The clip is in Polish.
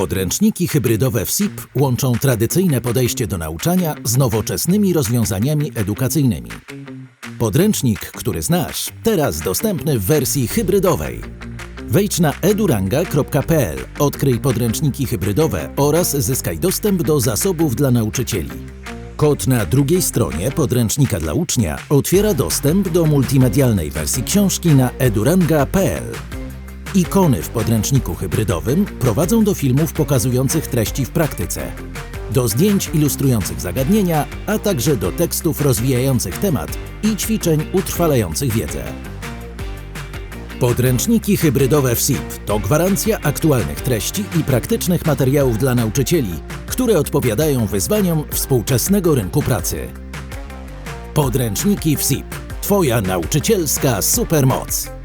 Podręczniki hybrydowe w SIP łączą tradycyjne podejście do nauczania z nowoczesnymi rozwiązaniami edukacyjnymi. Podręcznik, który znasz, teraz dostępny w wersji hybrydowej. Wejdź na eduranga.pl, odkryj podręczniki hybrydowe oraz zyskaj dostęp do zasobów dla nauczycieli. Kod na drugiej stronie podręcznika dla ucznia otwiera dostęp do multimedialnej wersji książki na eduranga.pl. Ikony w podręczniku hybrydowym prowadzą do filmów pokazujących treści w praktyce, do zdjęć ilustrujących zagadnienia, a także do tekstów rozwijających temat i ćwiczeń utrwalających wiedzę. Podręczniki hybrydowe w SIP to gwarancja aktualnych treści i praktycznych materiałów dla nauczycieli, które odpowiadają wyzwaniom współczesnego rynku pracy. Podręczniki w SIP. Twoja nauczycielska supermoc.